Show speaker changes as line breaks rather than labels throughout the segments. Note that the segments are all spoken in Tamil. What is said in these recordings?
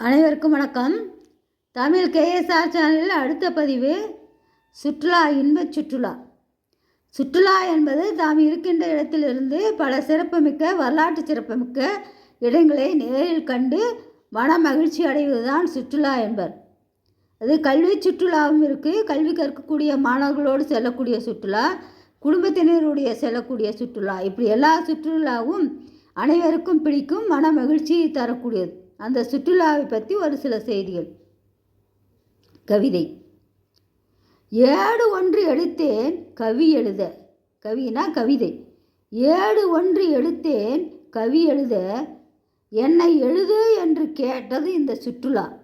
அனைவருக்கும் வணக்கம். தமிழ் கேஎஸ்ஆர் சேனலில் அடுத்த பதிவு சுற்றுலா இன்பச் சுற்றுலா. சுற்றுலா என்பது தாம் இருக்கின்ற இடத்திலிருந்து பல சிறப்புமிக்க வரலாற்று சிறப்புமிக்க இடங்களை நேரில் கண்டு மன மகிழ்ச்சி அடைவதுதான் சுற்றுலா என்பர். அது கல்வி சுற்றுலாவும் இருக்குது கல்வி கற்கக்கூடிய மாணவர்களோடு செல்லக்கூடிய சுற்றுலா குடும்பத்தினருடைய செல்லக்கூடிய சுற்றுலா. இப்படி எல்லா சுற்றுலாவும் அனைவருக்கும் பிடிக்கும் மன மகிழ்ச்சியை தரக்கூடியது. அந்த சுற்றுலாவை பற்றி ஒரு சில செய்திகள். கவிதை. ஏடு ஒன்று எடுத்தேன் கவி எழுத. கவினா கவிதை. ஏடு ஒன்று எடுத்தேன் கவி எழுத. என்னை எழுது என்று கேட்டது இந்த சுற்றுலா.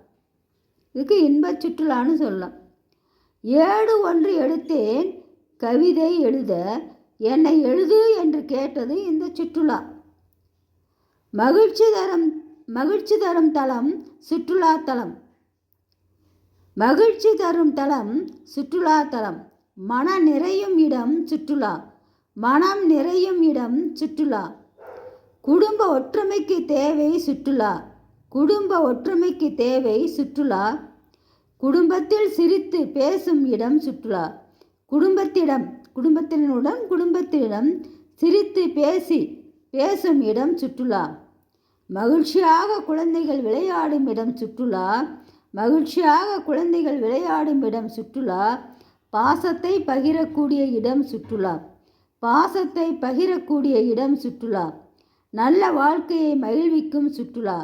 இதுக்கு இன்பச் சுற்றுலான்னு சொல்லலாம். ஏடு ஒன்று எடுத்தேன் கவிதை எழுத. என்னை எழுது என்று கேட்டது இந்த சுற்றுலா. மகிழ்ச்சி தரும் மகிழ்ச்சி தரும் தலம் சுற்றுலா தலம். மகிழ்ச்சி தரும் தலம் சுற்றுலா தலம். மன நிறையும் இடம் சுற்றுலா. மனம் நிறையும் இடம் சுற்றுலா. குடும்ப ஒற்றுமைக்கு தேவை சுற்றுலா. குடும்ப ஒற்றுமைக்கு தேவை சுற்றுலா. குடும்பத்தில் சிரித்து பேசும் இடம் சுற்றுலா. குடும்பத்திடம் குடும்பத்தினருடன் குடும்பத்திடம் சிரித்து பேசி பேசும் இடம் சுற்றுலா. மகிழ்ச்சியாக குழந்தைகள் விளையாடும் இடம் சுற்றுலா மகிழ்ச்சியாக குழந்தைகள் விளையாடும் இடம் சுற்றுலா பாசத்தை பகிரக்கூடிய இடம் சுற்றுலா பாசத்தை பகிரக்கூடிய இடம் சுற்றுலா நல்ல வாழ்க்கையை மகிழ்விக்கும் சுற்றுலா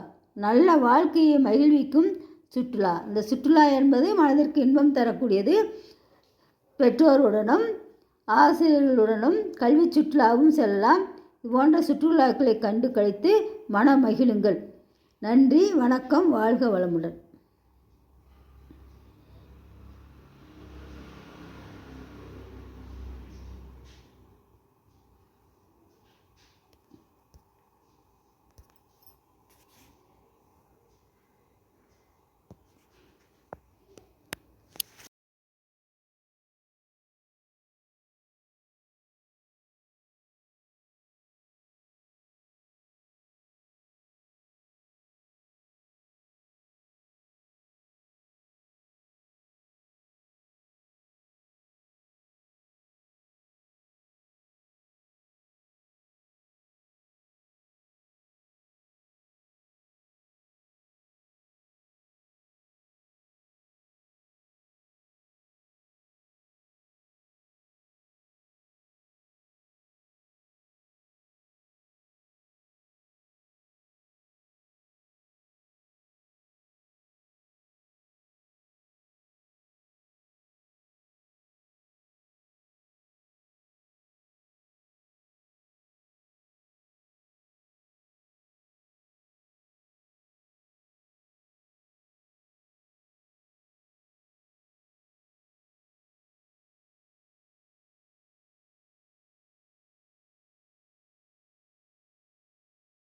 நல்ல வாழ்க்கையை மகிழ்விக்கும் சுற்றுலா. இந்த சுற்றுலா என்பது மனதிற்கு இன்பம் தரக்கூடியது. பெற்றோருடனும் ஆசிரியர்களுடனும் கல்வி சுற்றுலாவும் செல்லலாம். இது போன்ற சுற்றுலாக்களை கண்டு கழித்து மனம் மகிழுங்கள் நன்றி வணக்கம் வாழ்க வளமுடன்.